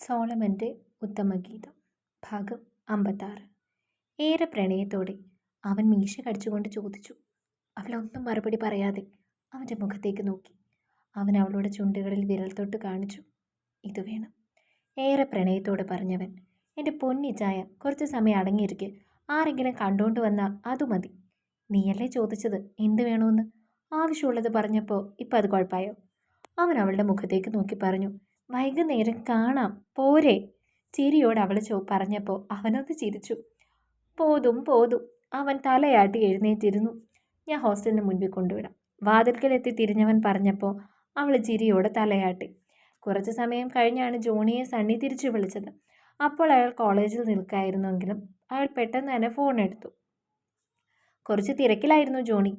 സോളമന്റെ ഉത്തമഗീതം ഭാഗം അമ്പത്താറ്. ഏറെ പ്രണയത്തോടെ അവൻ മീശ കടിച്ചുകൊണ്ട് ചോദിച്ചു അവളൊന്നും മറുപടി പറയാതെ അവന്റെ മുഖത്തേക്ക് നോക്കി. അവൻ അവളുടെ ചുണ്ടുകളിൽ വിരൽ തൊട്ട് കാണിച്ചു ഇത് വേണം ഏറെ പ്രണയത്തോടെ പറഞ്ഞവൻ എന്റെ പൊന്നിച്ചായ കുറച്ച് സമയം അടങ്ങിയിരിക്കെ. ആരെങ്കിലും കണ്ടുകൊണ്ട് വന്നാൽ അതു മതി. നീയല്ലേ ചോദിച്ചത് എന്ത് വേണമെന്ന് ആവശ്യമുള്ളത് പറഞ്ഞപ്പോൾ ഇപ്പം അത് കുഴപ്പമായോ അവൻ അവളുടെ മുഖത്തേക്ക് നോക്കി പറഞ്ഞു വൈകുന്നേരം കാണാം. പോരെ. ചിരിയോട് അവൾ ചോ പറഞ്ഞപ്പോൾ അവനത് ചിരിച്ചു. പോതും പോതും. അവൻ തലയാട്ടി എഴുന്നേറ്റിരുന്നു. ഞാൻ ഹോസ്റ്റലിന് മുൻപിൽ കൊണ്ടുവിടാം. വാതിൽക്കലെത്തി തിരിഞ്ഞവൻ പറഞ്ഞപ്പോൾ അവൾ ചിരിയോട് തലയാട്ടി. കുറച്ച് സമയം കഴിഞ്ഞാണ് ജോണിയെ സണ്ണി തിരിച്ചു വിളിച്ചത്. അപ്പോൾ അയാൾ കോളേജിൽ നിൽക്കായിരുന്നെങ്കിലും അയാൾ പെട്ടെന്ന് തന്നെ ഫോൺ എടുത്തു. കുറച്ച് തിരക്കിലായിരുന്നു ജോണി.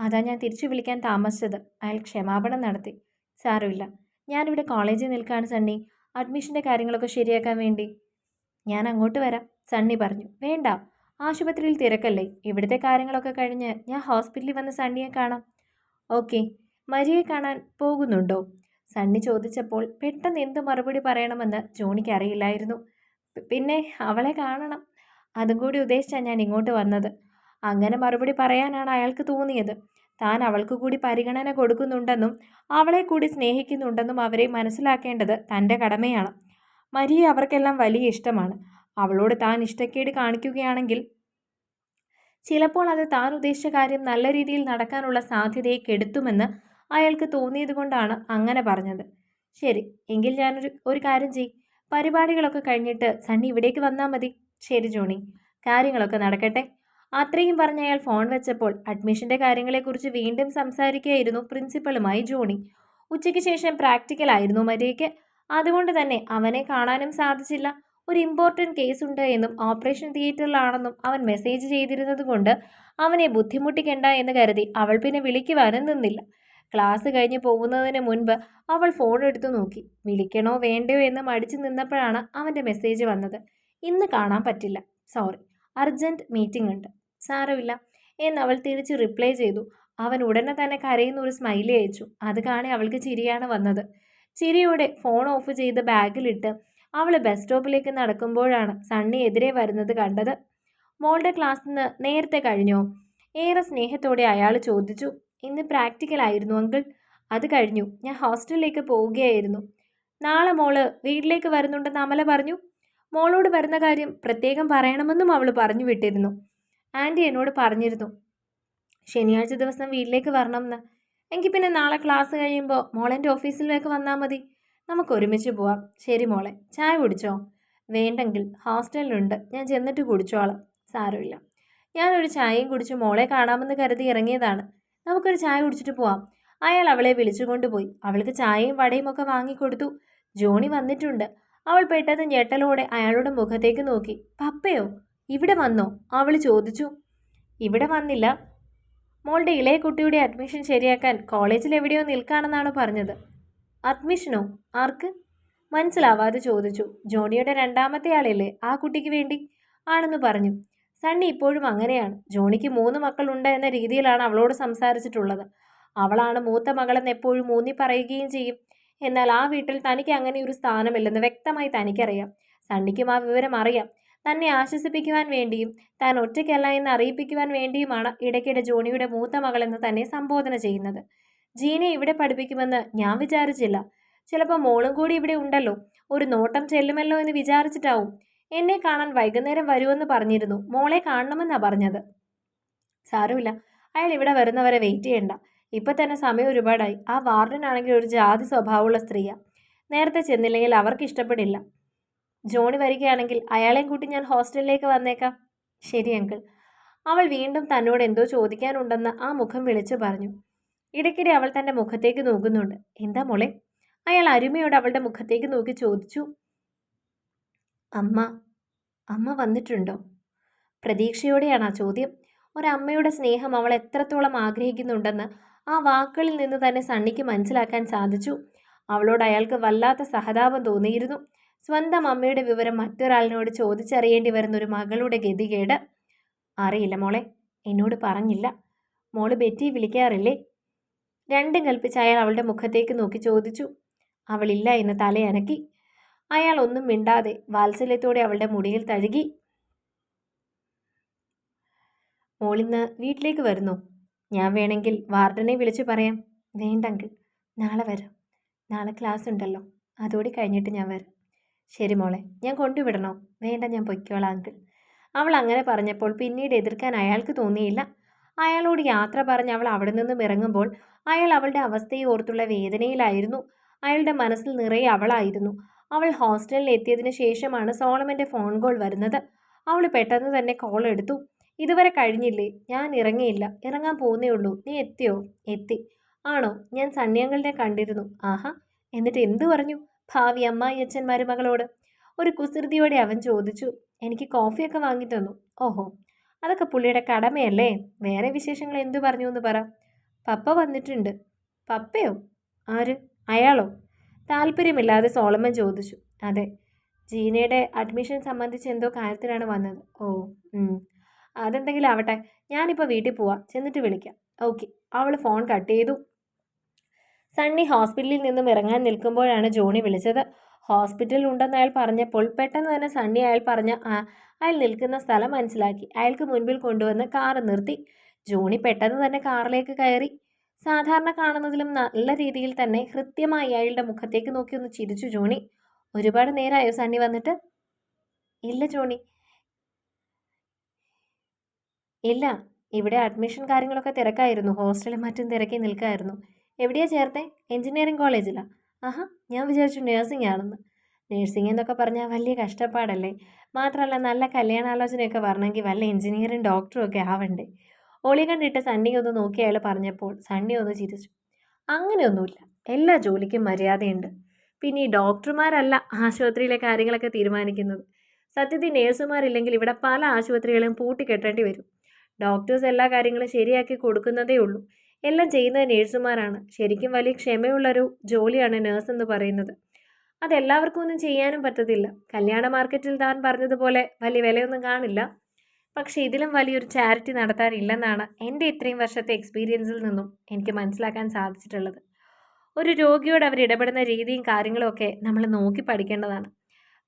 അതാ ഞാൻ തിരിച്ചു വിളിക്കാൻ താമസിച്ചത്. അയാൾ ക്ഷമാപണം നടത്തി. സാരമില്ല. ഞാനിവിടെ കോളേജിൽ നിൽക്കുകയാണ് സണ്ണി. അഡ്മിഷന്റെ കാര്യങ്ങളൊക്കെ ശരിയാക്കാൻ വേണ്ടി. ഞാൻ അങ്ങോട്ട് വരാം സണ്ണി പറഞ്ഞു. വേണ്ട ആശുപത്രിയിൽ തിരക്കല്ലേ. ഇവിടുത്തെ കാര്യങ്ങളൊക്കെ കഴിഞ്ഞ് ഞാൻ ഹോസ്പിറ്റലിൽ വന്ന് സണ്ണിയെ കാണാം. ഓക്കെ മരിയെ കാണാൻ പോകുന്നുണ്ടോ? സണ്ണി ചോദിച്ചപ്പോൾ പെട്ടെന്ന് എന്ത് മറുപടി പറയണമെന്ന് ജോണിക്ക് അറിയില്ലായിരുന്നു. പിന്നെ അവളെ കാണണം. അതും കൂടി ഉദ്ദേശിച്ചാണ് ഞാൻ ഇങ്ങോട്ട് വന്നത്. അങ്ങനെ മറുപടി പറയാനാണ് അയാൾക്ക് തോന്നിയത്. താൻ അവൾക്ക് കൂടി പരിഗണന കൊടുക്കുന്നുണ്ടെന്നും അവളെ കൂടി സ്നേഹിക്കുന്നുണ്ടെന്നും അവരെ മനസ്സിലാക്കേണ്ടത് തന്റെ കടമയാണ്. മരിയെ അവർക്കെല്ലാം വലിയ ഇഷ്ടമാണ്. അവളോട് താൻ ഇഷ്ടക്കേട് കാണിക്കുകയാണെങ്കിൽ ചിലപ്പോൾ അത് താൻ ഉദ്ദേശിച്ച കാര്യം നല്ല രീതിയിൽ നടക്കാനുള്ള സാധ്യതയെ കെടുത്തുമെന്ന് അയാൾക്ക് തോന്നിയതുകൊണ്ടാണ് അങ്ങനെ പറഞ്ഞത്. ശരി എങ്കിൽ ഞാനൊരു ഒരു കാര്യം ചെയ് പരിപാടികളൊക്കെ കഴിഞ്ഞിട്ട് സണ്ണി ഇവിടേക്ക് വന്നാൽ മതി. ശരി ജോണി. കാര്യങ്ങളൊക്കെ നടക്കട്ടെ. അത്രയും പറഞ്ഞ് അയാൾ ഫോൺ വെച്ചപ്പോൾ അഡ്മിഷന്റെ കാര്യങ്ങളെക്കുറിച്ച് വീണ്ടും സംസാരിക്കുകയായിരുന്നു പ്രിൻസിപ്പളുമായി ജോണി. ഉച്ചയ്ക്ക് ശേഷം പ്രാക്ടിക്കൽ ആയിരുന്നു മരിയയ്ക്ക് അതുകൊണ്ട് തന്നെ അവനെ കാണാനും സാധിച്ചില്ല. ഒരു ഇമ്പോർട്ടന്റ് കേസ് ഉണ്ട് എന്നും ഓപ്പറേഷൻ തിയേറ്ററിലാണെന്നും അവൻ മെസ്സേജ് ചെയ്തിരുന്നത് കൊണ്ട് അവനെ ബുദ്ധിമുട്ടിക്കണ്ട എന്ന് കരുതി അവൾ പിന്നെ വിളിക്കുവാനും നിന്നില്ല. ക്ലാസ് കഴിഞ്ഞ് പോകുന്നതിന് മുൻപ് അവൾ ഫോൺ എടുത്തു നോക്കി. വിളിക്കണോ വേണ്ടയോ എന്ന് മടിച്ചു നിന്നപ്പോഴാണ് അവന്റെ മെസ്സേജ് വന്നത്. ഇന്ന് കാണാൻ പറ്റില്ല. സോറി. അർജന്റ് മീറ്റിംഗ് ഉണ്ട്. സാരമില്ല. എന്നവൾ തിരിച്ച് റിപ്ലൈ ചെയ്തു. അവൻ ഉടനെ തന്നെ കരയുന്ന ഒരു സ്മൈലി അയച്ചു. അത് കാണി അവൾക്ക് ചിരിയാണ് വന്നത്. ചിരിയോടെ ഫോൺ ഓഫ് ചെയ്ത് ബാഗിലിട്ട് അവൾ ബസ് സ്റ്റോപ്പിലേക്ക് നടക്കുമ്പോഴാണ് സണ്ണി എതിരെ വരുന്നത് കണ്ടത്. മോളുടെ ക്ലാസ് നിന്ന് നേരത്തെ കഴിഞ്ഞോ? ഏറെ സ്നേഹത്തോടെ അയാൾ ചോദിച്ചു. ഇന്ന് പ്രാക്ടിക്കൽ ആയിരുന്നു അങ്കിൾ അത് കഴിഞ്ഞു. ഞാൻ ഹോസ്റ്റലിലേക്ക് പോവുകയായിരുന്നു. നാളെ മോൾ വീട്ടിലേക്ക് വരുന്നുണ്ടെന്ന് അമല പറഞ്ഞു. മോളോട് വരുന്ന കാര്യം പ്രത്യേകം പറയണമെന്നും അവൾ പറഞ്ഞു വിട്ടിരുന്നു. ആന്റി എന്നോട് പറഞ്ഞിരുന്നു ശനിയാഴ്ച ദിവസം വീട്ടിലേക്ക് വരണമെന്ന്. എങ്കിൽ പിന്നെ നാളെ ക്ലാസ് കഴിയുമ്പോൾ മോളെന്റെ ഓഫീസിലേക്ക് വന്നാൽ മതി. നമുക്ക് ഒരുമിച്ച് പോവാം. ശരി മോളെ ചായ കുടിച്ചോ? വേണ്ടെങ്കിൽ ഹോസ്റ്റലിലുണ്ട്. ഞാൻ ചെന്നിട്ട് കുടിച്ചോളാം. സാരമില്ല. ഞാനൊരു ചായയും കുടിച്ച് മോളെ കാണാമെന്ന് കരുതി ഇറങ്ങിയതാണ്. നമുക്കൊരു ചായ കുടിച്ചിട്ട് പോവാം. അയാൾ അവളെ വിളിച്ചുകൊണ്ട് പോയി അവൾക്ക് ചായയും വടയും ഒക്കെ വാങ്ങിക്കൊടുത്തു. ജോണി വന്നിട്ടുണ്ട്. അവൾ പെട്ടെന്ന് ഞെട്ടലോടെ അയാളുടെ മുഖത്തേക്ക് നോക്കി. പപ്പയോ? ഇവിടെ വന്നോ? അവൾ ചോദിച്ചു. ഇവിടെ വന്നില്ല. മോളുടെ ഇളയ കുട്ടിയുടെ അഡ്മിഷൻ ശരിയാക്കാൻ കോളേജിൽ എവിടെയോ നിൽക്കാണെന്നാണ് പറഞ്ഞത്. അഡ്മിഷനോ ആർക്ക്? മനസ്സിലാവാതെ ചോദിച്ചു. ജോണിയുടെ രണ്ടാമത്തെ ആളല്ലേ ആ കുട്ടിക്ക് വേണ്ടി? ആണെന്ന് പറഞ്ഞു. സണ്ണി ഇപ്പോഴും അങ്ങനെയാണ്. ജോണിക്ക് മൂന്ന് മക്കളുണ്ട് എന്ന രീതിയിലാണ് അവളോട് സംസാരിച്ചിട്ടുള്ളത്. അവളാണ് മൂത്ത മകളെന്ന് എപ്പോഴും ഊന്നി പറയുകയും ചെയ്യും. എന്നാൽ ആ വീട്ടിൽ തനിക്ക് അങ്ങനെ ഒരു സ്ഥാനമില്ലെന്ന് വ്യക്തമായി തനിക്കറിയാം. സണ്ണിക്കും ആ വിവരം അറിയാം. തന്നെ ആശ്വസിപ്പിക്കുവാൻ വേണ്ടിയും താൻ ഒറ്റയ്ക്കല്ല എന്ന് അറിയിപ്പിക്കുവാൻ വേണ്ടിയുമാണ് ഇടയ്ക്കിടെ ജോണിയുടെ മൂത്ത മകളെന്ന് തന്നെ സംബോധന ചെയ്യുന്നത്. ജീനെ ഇവിടെ പഠിപ്പിക്കുമെന്ന് ഞാൻ വിചാരിച്ചില്ല. ചിലപ്പോൾ മോളും കൂടി ഇവിടെ ഉണ്ടല്ലോ. ഒരു നോട്ടം ചെല്ലുമല്ലോ എന്ന് വിചാരിച്ചിട്ടാവും. എന്നെ കാണാൻ വൈകുന്നേരം വരുമെന്ന് പറഞ്ഞിരുന്നു. മോളെ കാണണമെന്നാ പറഞ്ഞത്. സാരമില്ല. അയാൾ ഇവിടെ വരുന്നവരെ വെയിറ്റ് ചെയ്യണ്ട. ഇപ്പം തന്നെ സമയം ഒരുപാടായി. ആ വാർഡനാണെങ്കിൽ ഒരു ജാതി സ്വഭാവമുള്ള സ്ത്രീയാണ് നേരത്തെ ചെന്നില്ലെങ്കിൽ അവർക്ക് ഇഷ്ടപ്പെടില്ല ജോണി വരികയാണെങ്കിൽ അയാളെയും കൂട്ടി ഞാൻ ഹോസ്റ്റലിലേക്ക് വന്നേക്കാം. ശരി അങ്കിൾ. അവൾ വീണ്ടും തന്നോട് എന്തോ ചോദിക്കാനുണ്ടെന്ന് ആ മുഖം വിളിച്ചു പറഞ്ഞു. ഇടയ്ക്കിടെ അവൾ തന്റെ മുഖത്തേക്ക് നോക്കുന്നുണ്ട്. എന്താ മോളെ? അയാൾ അരുമയോട് അവളുടെ മുഖത്തേക്ക് നോക്കി ചോദിച്ചു. അമ്മ അമ്മ വന്നിട്ടുണ്ടോ? പ്രതീക്ഷയോടെയാണ് ആ ചോദ്യം. ഒരമ്മയുടെ സ്നേഹം അവൾ എത്രത്തോളം ആഗ്രഹിക്കുന്നുണ്ടെന്ന് ആ വാക്കുകളിൽ നിന്ന് തന്നെ സണ്ണിക്ക് മനസ്സിലാക്കാൻ സാധിച്ചു. അവളോട് അയാൾക്ക് വല്ലാത്ത സഹതാപം തോന്നിയിരുന്നു. സ്വന്തം അമ്മയുടെ വിവരം മറ്റൊരാളിനോട് ചോദിച്ചറിയേണ്ടി വരുന്ന ഒരു മകളുടെ ഗതികേട്? അറിയില്ല മോളെ എന്നോട് പറഞ്ഞില്ല. മോൾ ബെറ്റി വിളിക്കാറില്ലേ? രണ്ടും കൽപ്പിച്ച് അയാൾ അവളുടെ മുഖത്തേക്ക് നോക്കി ചോദിച്ചു. അവളില്ല എന്ന് തലയനക്കി. അയാൾ ഒന്നും മിണ്ടാതെ വാത്സല്യത്തോടെ അവളുടെ മുടിയിൽ തഴുകി. മോളിന്ന് വീട്ടിലേക്ക് വരുന്നു. ഞാൻ വേണമെങ്കിൽ വാർഡനെ വിളിച്ചു പറയാം. വേണ്ടെങ്കിൽ നാളെ വരാം. നാളെ ക്ലാസ് ഉണ്ടല്ലോ അതോടെ കഴിഞ്ഞിട്ട് ഞാൻ വരാം. ശരി മോളെ ഞാൻ കൊണ്ടുവിടണോ? വേണ്ട ഞാൻ പൊയ്ക്കോളാം അങ്കിൾ അവൾ അങ്ങനെ പറഞ്ഞപ്പോൾ പിന്നീട് എതിർക്കാൻ അയാൾക്ക് തോന്നിയില്ല. അയാളോട് യാത്ര പറഞ്ഞ് അവൾ അവിടെ നിന്നും ഇറങ്ങുമ്പോൾ അയാൾ അവളുടെ അവസ്ഥയെ ഓർത്തുള്ള വേദനയിലായിരുന്നു. അയാളുടെ മനസ്സിൽ നിറയെ അവളായിരുന്നു. അവൾ ഹോസ്റ്റലിൽ എത്തിയതിനു ശേഷമാണ് സോളമന്റെ ഫോൺ കോൾ വരുന്നത്. അവൾ പെട്ടെന്ന് തന്നെ കോൾ എടുത്തു. ഇതുവരെ കഴിഞ്ഞില്ലേ? ഞാൻ ഇറങ്ങിയില്ല. ഇറങ്ങാൻ പോകുന്നേ ഉള്ളൂ. നീ എത്തിയോ? എത്തി. ആണോ? ഞാൻ സണ്ണിയങ്ങളുടെ കണ്ടിരുന്നു. ആഹാ. എന്നിട്ട് എന്തു പറഞ്ഞു? ഭാവി അമ്മായി അച്ഛൻ മരുമകളോട് ഒരു കുസൃതിയോടെ അവൻ ചോദിച്ചു എനിക്ക് കോഫിയൊക്കെ വാങ്ങി തന്നു. ഓഹോ അതൊക്കെ പുള്ളിയുടെ കടമയല്ലേ? വേറെ വിശേഷങ്ങൾ എന്തു പറഞ്ഞു എന്ന് പറ. പപ്പ വന്നിട്ടുണ്ട്. പപ്പയോ? ആര്? അയാളോ? താല്പര്യമില്ലാതെ സോളമൻ ചോദിച്ചു. അതെ ജീനയുടെ അഡ്മിഷൻ സംബന്ധിച്ച് എന്തോ കാര്യത്തിലാണ് വന്നത്. ഓ. അതെന്തെങ്കിലും ആവട്ടെ. ഞാനിപ്പോൾ വീട്ടിൽ പോവാം. ചെന്നിട്ട് വിളിക്കാം. ഓക്കെ. അവൾ ഫോൺ കട്ട് ചെയ്തു. സണ്ണി ഹോസ്പിറ്റലിൽ നിന്നും ഇറങ്ങാൻ നിൽക്കുമ്പോഴാണ് ജോണി വിളിച്ചത്. ഹോസ്പിറ്റലിൽ ഉണ്ടെന്ന് അയാൾ പറഞ്ഞപ്പോൾ പെട്ടെന്ന് തന്നെ സണ്ണി അയാൾ പറഞ്ഞ അയാൾ നിൽക്കുന്ന സ്ഥലം മനസ്സിലാക്കി. അയാൾക്ക് മുൻപിൽ കൊണ്ടുവന്ന് കാർ നിർത്തി. ജോണി പെട്ടെന്ന് തന്നെ കാറിലേക്ക് കയറി. സാധാരണ കാണുന്നതിലും നല്ല രീതിയിൽ തന്നെ കൃത്യമായി അയാളുടെ മുഖത്തേക്ക് നോക്കി ഒന്ന് ചിരിച്ചു ജോണി. ഒരുപാട് നേരമായോ സണ്ണി വന്നിട്ട്? ഇല്ല ജോണി. ഇല്ല. ഇവിടെ അഡ്മിഷൻ കാര്യങ്ങളൊക്കെ തിരക്കായിരുന്നു. ഹോസ്റ്റലും മറ്റും തിരക്കി നിൽക്കായിരുന്നു. എവിടെയാ ചേർത്തേ? എഞ്ചിനീയറിംഗ് കോളേജിലാണ് ആഹാ ഞാൻ വിചാരിച്ചു നഴ്സിംഗ് ആണെന്ന്. നഴ്സിംഗ് എന്നൊക്കെ പറഞ്ഞാൽ വലിയ കഷ്ടപ്പാടല്ലേ. മാത്രമല്ല നല്ല കല്യാണാലോചനയൊക്കെ വരണമെങ്കിൽ വല്ല എഞ്ചിനീയറും ഡോക്ടറും ഒക്കെ ആവണ്ടേ. ഒളി കണ്ടിട്ട് സണ്ണി ഒന്ന് നോക്കി അയാൾ പറഞ്ഞപ്പോൾ സണ്ണി ഒന്ന് ചിരിച്ചു. അങ്ങനെയൊന്നുമില്ല. എല്ലാ ജോലിക്കും മര്യാദയുണ്ട്. പിന്നെ ഈ ഡോക്ടർമാരല്ല ആശുപത്രിയിലെ കാര്യങ്ങളൊക്കെ തീരുമാനിക്കുന്നത്. സത്യത്തിൽ നേഴ്സുമാരില്ലെങ്കിൽ ഇവിടെ പല ആശുപത്രികളും പൂട്ടിക്കെട്ടേണ്ടി വരും. ഡോക്ടേഴ്സ് എല്ലാ കാര്യങ്ങളും ശരിയാക്കി കൊടുക്കുന്നതേ ഉള്ളൂ. എല്ലാം ചെയ്യുന്നത് നേഴ്സുമാരാണ്. ശരിക്കും വലിയ ക്ഷമയുള്ളൊരു ജോലിയാണ് നേഴ്സ് എന്ന് പറയുന്നത്. അതെല്ലാവർക്കും ഒന്നും ചെയ്യാനും പറ്റത്തില്ല. കല്യാണ മാർക്കറ്റിൽ താൻ പറഞ്ഞതുപോലെ വലിയ വിലയൊന്നും കാണില്ല. പക്ഷേ ഇതിലും വലിയൊരു ചാരിറ്റി നടത്താനില്ലെന്നാണ് എന്റെ ഇത്രയും വർഷത്തെ എക്സ്പീരിയൻസിൽ നിന്നും എനിക്ക് മനസ്സിലാക്കാൻ സാധിച്ചിട്ടുള്ളത്. ഒരു രോഗിയോട് അവർ ഇടപെടുന്ന രീതിയും കാര്യങ്ങളും ഒക്കെ നമ്മൾ നോക്കി പഠിക്കേണ്ടതാണ്.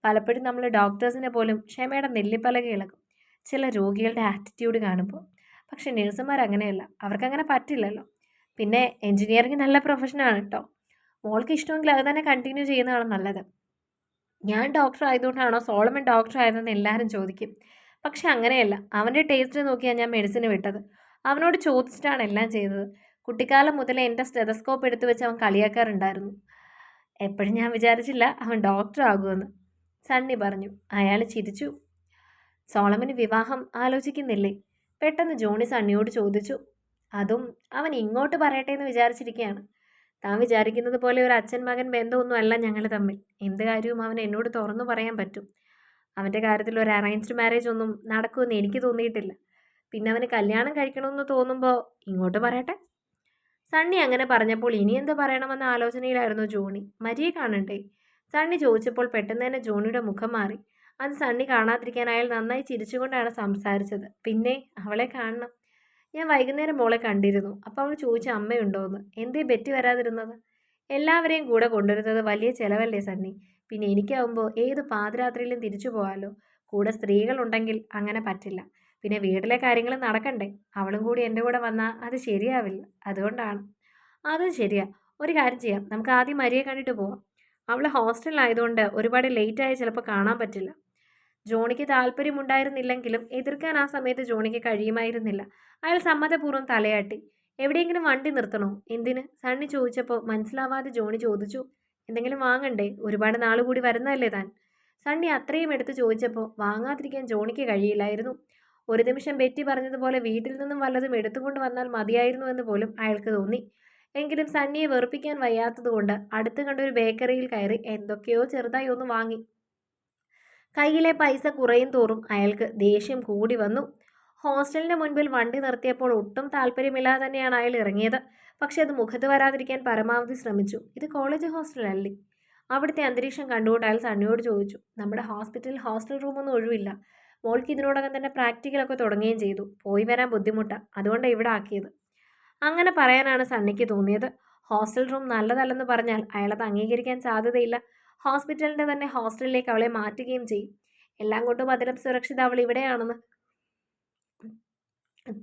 പലപ്പോഴും നമ്മൾ ഡോക്ടേഴ്സിനെ പോലും ക്ഷമയുടെ നെല്ലിപ്പലക ഇളകും ചില രോഗികളുടെ ആറ്റിറ്റ്യൂഡ് കാണുമ്പോൾ. പക്ഷേ നഴ്സുമാർ അങ്ങനെയല്ല. അവർക്കങ്ങനെ പറ്റില്ലല്ലോ. പിന്നെ എൻജിനീയറിംഗ് നല്ല പ്രൊഫഷനാണ് കേട്ടോ. മോൾക്ക് ഇഷ്ടമെങ്കിൽ അത് തന്നെ കണ്ടിന്യൂ ചെയ്യുന്നതാണ് നല്ലത്. ഞാൻ ഡോക്ടർ ആയതുകൊണ്ടാണോ സോളമൻ ഡോക്ടർ ആയതെന്ന് എല്ലാവരും ചോദിക്കും. പക്ഷെ അങ്ങനെയല്ല. അവന്റെ ടേസ്റ്റ് നോക്കിയാണ് ഞാൻ മെഡിസിൻ വിട്ടത്. അവനോട് ചോദിച്ചിട്ടാണ് എല്ലാം ചെയ്തത്. കുട്ടിക്കാലം മുതലേ എന്റെ സ്റ്റെതസ്കോപ്പ് എടുത്തു വെച്ച് അവൻ കളിയാക്കാറുണ്ടായിരുന്നു. എപ്പോഴും ഞാൻ വിചാരിച്ചില്ല അവൻ ഡോക്ടർ ആകുമെന്ന്. സണ്ണി പറഞ്ഞു. അയാൾ ചിരിച്ചു. സോളമന് വിവാഹം ആലോചിക്കുന്നില്ലേ? പെട്ടെന്ന് ജോണി സണ്ണിയോട് ചോദിച്ചു അതും അവൻ ഇങ്ങോട്ട് പറയട്ടെ എന്ന് വിചാരിച്ചിരിക്കുകയാണ് താൻ വിചാരിക്കുന്നത് പോലെ ഒരു അച്ഛൻ മകൻ ബന്ധമൊന്നും അല്ല ഞങ്ങൾ തമ്മിൽ. എന്ത് കാര്യവും അവൻ എന്നോട് തുറന്നു പറയാൻ പറ്റും. അവന്റെ കാര്യത്തിൽ ഒരു അറേഞ്ച്ഡ് മാരേജ് ഒന്നും നടക്കുമെന്ന് എനിക്ക് തോന്നിയിട്ടില്ല. പിന്നെ അവന് കല്യാണം കഴിക്കണമെന്ന് തോന്നുമ്പോൾ ഇങ്ങോട്ട് പറയട്ടെ? സണ്ണി അങ്ങനെ പറഞ്ഞപ്പോൾ ഇനി എന്ത് പറയണമെന്ന ആലോചനയിലായിരുന്നു ജോണി. മരിയെ കാണണ്ടേ? സണ്ണി ചോദിച്ചപ്പോൾ പെട്ടെന്ന് തന്നെ ജോണിയുടെ മുഖം മാറി. അത് സണ്ണി കാണാതിരിക്കാൻ അയാൾ നന്നായി ചിരിച്ചുകൊണ്ടാണ് സംസാരിച്ചത്. പിന്നെ അവളെ കാണണം. ഞാൻ വൈകുന്നേരം മോളെ കണ്ടിരുന്നു. അപ്പോൾ അവൾ ചോദിച്ചു അമ്മയുണ്ടോയെന്ന് എന്തേ ബെറ്റി വരാതിരുന്നത്? എല്ലാവരെയും കൂടെ കൊണ്ടുവരുന്നത് വലിയ ചിലവല്ലേ സണ്ണി. പിന്നെ എനിക്കാവുമ്പോൾ ഏത് പാതിരാത്രിയിലും തിരിച്ചു പോകാമല്ലോ കൂടെ സ്ത്രീകളുണ്ടെങ്കിൽ അങ്ങനെ പറ്റില്ല. പിന്നെ വീട്ടിലെ കാര്യങ്ങൾ നടക്കണ്ടേ. അവളും കൂടി എന്റെ കൂടെ വന്നാൽ അത് ശരിയാവില്ല. അതുകൊണ്ടാണ്. അതും ശരിയാ. ഒരു കാര്യം ചെയ്യാം. നമുക്ക് ആദ്യം മരിയെ കണ്ടിട്ട് പോവാം. അവൾ ഹോസ്റ്റലിലായതുകൊണ്ട് ഒരുപാട് ലേറ്റായി ചിലപ്പോൾ കാണാൻ പറ്റില്ല. ജോണിക്ക് താല്പര്യമുണ്ടായിരുന്നില്ലെങ്കിലും എതിർക്കാൻ ആ സമയത്ത് ജോണിക്ക് കഴിയുമായിരുന്നില്ല. അയാൾ സമ്മതപൂർവം തലയാട്ടി. എവിടെയെങ്കിലും വണ്ടി നിർത്തണോ? എന്തിന്? സണ്ണി ചോദിച്ചപ്പോൾ മനസ്സിലാവാതെ ജോണി ചോദിച്ചു. എന്തെങ്കിലും വാങ്ങണ്ടേ? ഒരുപാട് നാൾ കൂടി വരുന്നതല്ലേ താൻ സണ്ണി അത്രയും എടുത്ത് ചോദിച്ചപ്പോൾ വാങ്ങാതിരിക്കാൻ ജോണിക്ക് കഴിയില്ലായിരുന്നു. ഒരു നിമിഷം ബെറ്റി പറഞ്ഞതുപോലെ വീട്ടിൽ നിന്നും വല്ലതും എടുത്തുകൊണ്ട് വന്നാൽ മതിയായിരുന്നു എന്ന് പോലും അയാൾക്ക് തോന്നി. എങ്കിലും സണ്ണിയെ വെറുപ്പിക്കാൻ വയ്യാത്തതുകൊണ്ട് അടുത്ത് കണ്ടൊരു ബേക്കറിയിൽ കയറി എന്തൊക്കെയോ ചെറുതായി ഒന്ന് വാങ്ങി. കയ്യിലെ പൈസ കുറയും തോറും അയാൾക്ക് ദേഷ്യം കൂടി വന്നു. ഹോസ്റ്റലിന് മുൻപിൽ വണ്ടി നിർത്തിയപ്പോൾ ഒട്ടും താല്പര്യമില്ലാതെ തന്നെയാണ് അയാൾ ഇറങ്ങിയത്. പക്ഷേ അത് മുഖത്ത് വരാതിരിക്കാൻ പരമാവധി ശ്രമിച്ചു. ഇത് കോളേജ് ഹോസ്റ്റലല്ലേ അവിടുത്തെ അന്തരീക്ഷം കണ്ടുകൊണ്ട് അയാൾ സണ്ണിയോട് ചോദിച്ചു. നമ്മുടെ ഹോസ്പിറ്റലിൽ ഹോസ്റ്റൽ റൂമൊന്നും ഒഴിവില്ല. മോൾക്ക് ഇതിനോടകം തന്നെ പ്രാക്ടിക്കലൊക്കെ തുടങ്ങുകയും ചെയ്തു. പോയി വരാൻ ബുദ്ധിമുട്ടാണ് അതുകൊണ്ടാണ് ഇവിടെ ആക്കിയത്. അങ്ങനെ പറയാനാണ് സണ്ണിക്ക് തോന്നിയത്. ഹോസ്റ്റൽ റൂം നല്ലതല്ലെന്ന് പറഞ്ഞാൽ അയാളത് അംഗീകരിക്കാൻ സാധ്യതയില്ല. ഹോസ്പിറ്റലിന്റെ തന്നെ ഹോസ്റ്റലിലേക്ക് അവളെ മാറ്റുകയും ചെയ്യും. എല്ലാം കൊണ്ടും അതിലും സുരക്ഷിത അവൾ ഇവിടെയാണെന്ന്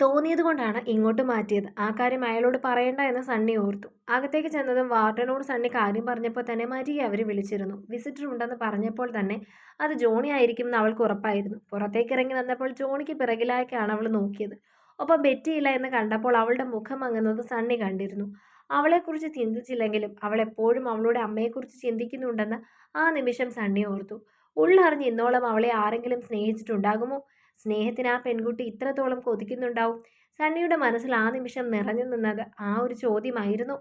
തോന്നിയത് കൊണ്ടാണ് ഇങ്ങോട്ട് മാറ്റിയത്. ആ കാര്യം അയാളോട് പറയണ്ട എന്ന് സണ്ണി ഓർത്തു. അകത്തേക്ക് ചെന്നതും വാർഡനോട് സണ്ണി കാര്യം പറഞ്ഞപ്പോൾ തന്നെ മരിയെ അവർ വിളിച്ചിരുന്നു. വിസിറ്റർ ഉണ്ടെന്ന് പറഞ്ഞപ്പോൾ തന്നെ അത് ജോണി ആയിരിക്കും എന്ന് അവൾക്ക് ഉറപ്പായിരുന്നു. പുറത്തേക്ക് ഇറങ്ങി വന്നപ്പോൾ ജോണിക്ക് പിറകിലായിക്കാണ് അവൾ നോക്കിയത്. ഒപ്പം ബെറ്റിയില്ല എന്ന് കണ്ടപ്പോൾ അവളുടെ മുഖം അങ്ങുന്നത് സണ്ണി കണ്ടിരുന്നു. അവളെക്കുറിച്ച് ചിന്തിച്ചില്ലെങ്കിലും അവൾ എപ്പോഴും അവളുടെ അമ്മയെക്കുറിച്ച് ചിന്തിക്കുന്നുണ്ടെന്ന് ആ നിമിഷം സണ്ണി ഓർത്തു. ഉള്ളറിഞ്ഞ് ഇന്നോളം അവളെ ആരെങ്കിലും സ്നേഹിച്ചിട്ടുണ്ടാകുമോ? സ്നേഹത്തിന് ആ പെൺകുട്ടി ഇത്രത്തോളം കൊതിക്കുന്നുണ്ടാവും? സണ്ണിയുടെ മനസ്സിൽ ആ നിമിഷം നിറഞ്ഞു നിന്നത് ആ ഒരു ചോദ്യമായിരുന്നു.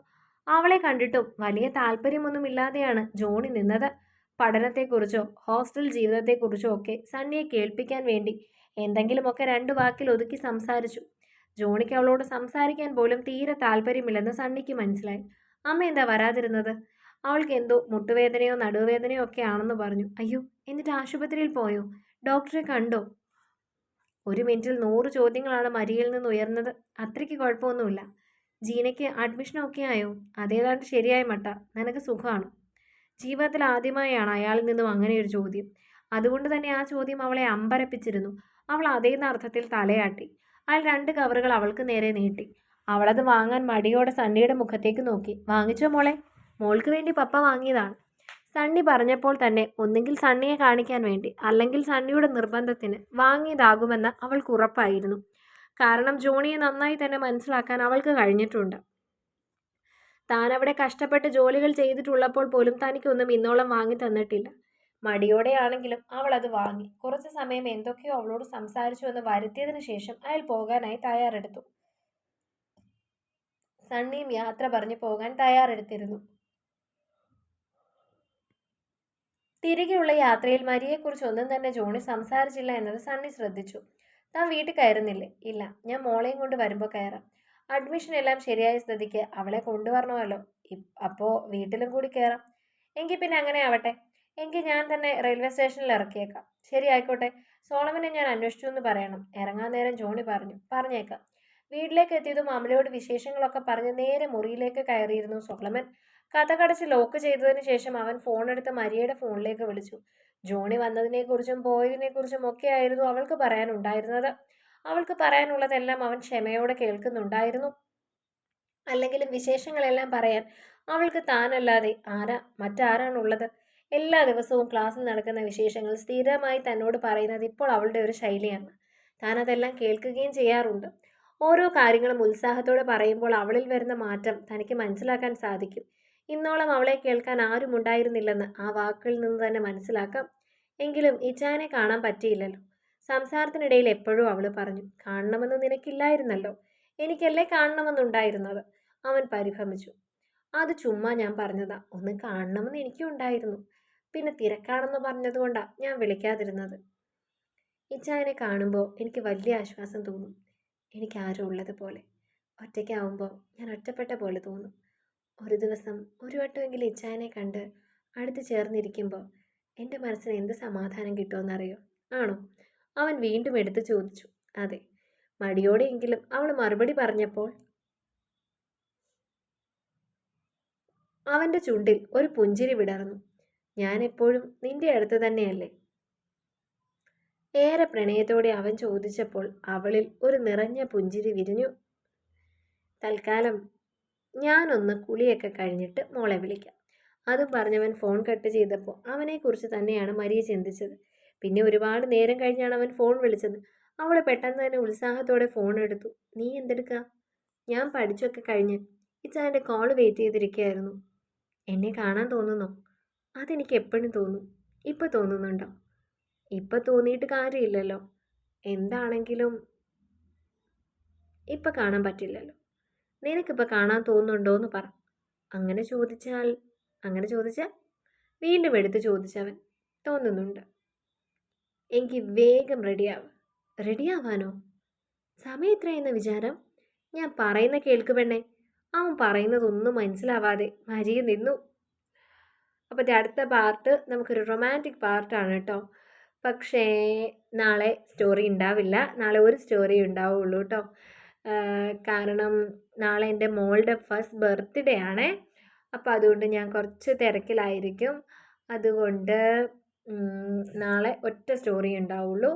അവളെ കണ്ടിട്ടും വലിയ താല്പര്യമൊന്നുമില്ലാതെയാണ് ജോണി നിന്നത്. പഠനത്തെക്കുറിച്ചോ ഹോസ്റ്റൽ ജീവിതത്തെക്കുറിച്ചോ ഒക്കെ സണ്ണിയെ കേൾപ്പിക്കാൻ വേണ്ടി എന്തെങ്കിലുമൊക്കെ രണ്ട് വാക്കിൽ ഒതുക്കി സംസാരിച്ചു. ജോണിക്ക് അവളോട് സംസാരിക്കാൻ പോലും തീരെ താല്പര്യമില്ലെന്ന് സണ്ണിക്ക് മനസ്സിലായി. അമ്മ എന്താ വരാതിരുന്നത്? അവൾക്ക് എന്തോ മുട്ടുവേദനയോ നടുവേദനയോ ഒക്കെ ആണെന്ന് പറഞ്ഞു. അയ്യോ എന്നിട്ട് ആശുപത്രിയിൽ പോയോ? ഡോക്ടറെ കണ്ടോ? ഒരു മിനിറ്റിൽ നൂറ് ചോദ്യങ്ങളാണ് മരിയിൽ നിന്ന് ഉയർന്നത്. അത്രയ്ക്ക് കുഴപ്പമൊന്നുമില്ല. ജീനയ്ക്ക് അഡ്മിഷൻ ഒക്കെ ആയോ? അതേതാണ്ട് ശരിയായ മട്ട. നിനക്ക് സുഖമാണ് ജീവിതത്തിൽ ആദ്യമായാണ് അയാളിൽ നിന്നും അങ്ങനെ ഒരു ചോദ്യം. അതുകൊണ്ട് തന്നെ ആ ചോദ്യം അവളെ അമ്പരപ്പിച്ചിരുന്നു. അവൾ അതേന്ന അർത്ഥത്തിൽ തലയാട്ടി. അയാൾ രണ്ട് കവറുകൾ അവൾക്ക് നേരെ നീട്ടി. അവളത് വാങ്ങാൻ മടിയോടെ സണ്ണിയുടെ മുഖത്തേക്ക് നോക്കി. വാങ്ങിച്ചോ മോളെ? മോൾക്ക് വേണ്ടി പപ്പ വാങ്ങിയതാണ്. സണ്ണി പറഞ്ഞപ്പോൾ തന്നെ ഒന്നുകിൽ സണ്ണിയെ കാണിക്കാൻ വേണ്ടി അല്ലെങ്കിൽ സണ്ണിയുടെ നിർബന്ധത്തിന് വാങ്ങിയതാകുമെന്ന് അവൾക്ക് ഉറപ്പായിരുന്നു. കാരണം ജോണിയെ നന്നായി തന്നെ മനസ്സിലാക്കാൻ അവൾക്ക് കഴിഞ്ഞിട്ടുണ്ട്. താൻ അവിടെ കഷ്ടപ്പെട്ട് ജോലികൾ ചെയ്തിട്ടുള്ളപ്പോൾ പോലും തനിക്കൊന്നും ഇന്നോളം വാങ്ങി തന്നിട്ടില്ല. മടിയോടെയാണെങ്കിലും അവൾ അത് വാങ്ങി. കുറച്ച് സമയം എന്തൊക്കെയോ അവളോട് സംസാരിച്ചു എന്ന് വരുത്തിയതിനു ശേഷം അയാൾ പോകാനായി തയ്യാറെടുത്തു. സണ്ണിയും യാത്ര പറഞ്ഞു പോകാൻ തയ്യാറെടുത്തിരുന്നു. തിരികെയുള്ള യാത്രയിൽ മരിയെക്കുറിച്ച് ഒന്നും തന്നെ ജോണി സംസാരിച്ചില്ല എന്നത് സണ്ണി ശ്രദ്ധിച്ചു. താൻ വീട്ടിൽ കയറുന്നില്ലേ? ഇല്ല. ഞാൻ മോളെയും കൊണ്ട് വരുമ്പോൾ കയറാം. അഡ്മിഷൻ എല്ലാം ശരിയായ സ്ഥിതിക്ക് അവളെ കൊണ്ടുവരണമല്ലോ. അപ്പോൾ വീട്ടിലും കൂടി കയറാം. എങ്കിൽ പിന്നെ അങ്ങനെ ആവട്ടെ. എങ്കിൽ ഞാൻ തന്നെ റെയിൽവേ സ്റ്റേഷനിൽ ഇറക്കിയേക്കാം. ശരി ആയിക്കോട്ടെ. സോളമനെ ഞാൻ അന്വേഷിച്ചു എന്ന് പറയണം. ഇറങ്ങാൻ നേരം ജോണി പറഞ്ഞു. പറഞ്ഞേക്കാം. വീട്ടിലേക്ക് എത്തിയതും അമലയോട് വിശേഷങ്ങളൊക്കെ പറഞ്ഞ് നേരെ മുറിയിലേക്ക് കയറിയിരുന്നു സോളമൻ. കഥകടച്ച് ലോക്ക് ചെയ്തതിന് ശേഷം അവൻ ഫോണെടുത്ത് മരിയയുടെ ഫോണിലേക്ക് വിളിച്ചു. ജോണി വന്നതിനെക്കുറിച്ചും പോയതിനെക്കുറിച്ചും ഒക്കെ ആയിരുന്നു അവൾക്ക് പറയാനുണ്ടായിരുന്നത്. അവൾക്ക് പറയാനുള്ളതെല്ലാം അവൻ ക്ഷമയോടെ കേൾക്കുന്നുണ്ടായിരുന്നു. അല്ലെങ്കിലും വിശേഷങ്ങളെല്ലാം പറയാൻ അവൾക്ക് താനല്ലാതെ ആരാ മറ്റാരാണുള്ളത്? എല്ലാ ദിവസവും ക്ലാസ്സിൽ നടക്കുന്ന വിശേഷങ്ങൾ സ്ഥിരമായി തന്നോട് പറയുന്നത് ഇപ്പോൾ അവളുടെ ഒരു ശൈലിയാണ്. താൻ അതെല്ലാം കേൾക്കുകയും ചെയ്യാറുണ്ട്. ഓരോ കാര്യങ്ങളും ഉത്സാഹത്തോടെ പറയുമ്പോൾ അവളിൽ വരുന്ന മാറ്റം തനിക്ക് മനസ്സിലാക്കാൻ സാധിക്കും. ഇന്നോളം അവളെ കേൾക്കാൻ ആരും ഉണ്ടായിരുന്നില്ലെന്ന് ആ വാക്കുകളിൽ നിന്ന് തന്നെ മനസ്സിലാക്കാം. എങ്കിലും ഇച്ചാനെ കാണാൻ പറ്റിയില്ലല്ലോ. സംസാരത്തിനിടയിൽ എപ്പോഴും അവൾ പറഞ്ഞു കാണണമെന്ന് നിനക്കില്ലായിരുന്നല്ലോ. എനിക്കല്ലേ കാണണമെന്നുണ്ടായിരുന്നത്? അവൻ പരിഭ്രമിച്ചു. അത് ചുമ്മാ ഞാൻ പറഞ്ഞതാ. ഒന്ന് കാണണമെന്ന് എനിക്കും ഉണ്ടായിരുന്നു. പിന്നെ തിരക്കാണെന്ന് പറഞ്ഞതുകൊണ്ടാ ഞാൻ വിളിക്കാതിരുന്നത്. ഇച്ചായനെ കാണുമ്പോൾ എനിക്ക് വലിയ ആശ്വാസം തോന്നും. എനിക്ക് ആരും ഉള്ളതുപോലെ ഒറ്റയ്ക്കാവുമ്പോൾ ഞാൻ ഒറ്റപ്പെട്ട പോലെ തോന്നും. ഒരു ദിവസം ഒരു വട്ടമെങ്കിലും ഇച്ചായനെ കണ്ട് അടുത്ത് ചേർന്നിരിക്കുമ്പോൾ എന്റെ മനസ്സിന് എന്ത് സമാധാനം കിട്ടുമെന്നറിയോ? ആണോ? അവൻ വീണ്ടും എടുത്തു ചോദിച്ചു. അതെ. മടിയോടെയെങ്കിലും അവൾ മറുപടി പറഞ്ഞപ്പോൾ അവന്റെ ചുണ്ടിൽ ഒരു പുഞ്ചിരി വിടർന്നു. ഞാൻ എപ്പോഴും നിന്റെ അടുത്ത് തന്നെയല്ലേ? ഏറെ പ്രണയത്തോടെ അവൻ ചോദിച്ചപ്പോൾ അവളിൽ ഒരു നിറഞ്ഞ പുഞ്ചിരി വിരിഞ്ഞു. തൽക്കാലം ഞാനൊന്ന് കുളിയൊക്കെ കഴിഞ്ഞിട്ട് മോളെ വിളിക്കാം. അതും പറഞ്ഞവൻ ഫോൺ കട്ട് ചെയ്തപ്പോൾ അവനെക്കുറിച്ച് തന്നെയാണ് മരിയ ചിന്തിച്ചത്. പിന്നെ ഒരുപാട് നേരം കഴിഞ്ഞാണ് അവൻ ഫോൺ വിളിച്ചത്. അവൾ പെട്ടെന്ന് തന്നെ ഉത്സാഹത്തോടെ ഫോൺ എടുത്തു. നീ എന്തെടുക്കുക ഞാൻ പഠിച്ചൊക്കെ കഴിഞ്ഞ് ഇച്ചാന്റെ കോൾ വെയിറ്റ് ചെയ്തിരിക്കുകയായിരുന്നു. എന്നെ കാണാൻ തോന്നുന്നോ? അതെനിക്ക് എപ്പോഴും തോന്നും. ഇപ്പോൾ തോന്നുന്നുണ്ടോ? ഇപ്പം തോന്നിയിട്ട് കാര്യമില്ലല്ലോ. എന്താണെങ്കിലും ഇപ്പം കാണാൻ പറ്റില്ലല്ലോ. നിനക്കിപ്പോൾ കാണാൻ തോന്നുന്നുണ്ടോ എന്ന് പറ. അങ്ങനെ ചോദിച്ചാൽ അങ്ങനെ ചോദിച്ചാൽ വീണ്ടും എടുത്ത് ചോദിച്ചവൻ തോന്നുന്നുണ്ട്. എനിക്ക് വേഗം റെഡിയാവും. റെഡിയാവാനോ? സമയം എത്രയെന്ന വിചാരം? ഞാൻ പറയുന്ന കേൾക്കുവെണ്ണേ അവൻ പറയുന്നതൊന്നും മനസ്സിലാവാതെ മരിയ നിന്നു. അപ്പോൾ അടുത്ത പാർട്ട് നമുക്കൊരു റൊമാന്റിക് പാർട്ടാണ് കേട്ടോ. പക്ഷേ നാളെ സ്റ്റോറി ഉണ്ടാവില്ല. നാളെ ഒരു സ്റ്റോറി ഉണ്ടാവുള്ളൂ കേട്ടോ. കാരണം നാളെ എന്റെ മോളുടെ ഫസ്റ്റ് ബർത്ത്ഡേ ആണേ. അപ്പോൾ അതുകൊണ്ട് ഞാൻ കുറച്ച് തിരക്കിലായിരിക്കും. അതുകൊണ്ട് നാളെ ഒറ്റ സ്റ്റോറി ഉണ്ടാവുള്ളൂ.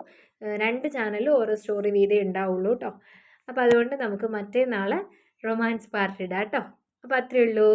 രണ്ട് ചാനലും ഓരോ സ്റ്റോറി വീതേ ഉണ്ടാവുള്ളൂ കേട്ടോ. അപ്പോൾ അതുകൊണ്ട് നമുക്ക് മറ്റേ നാളെ റൊമാൻസ് പാർട്ടി ഇടാം കേട്ടോ. അപ്പോൾ അത്രയേ ഉള്ളൂ.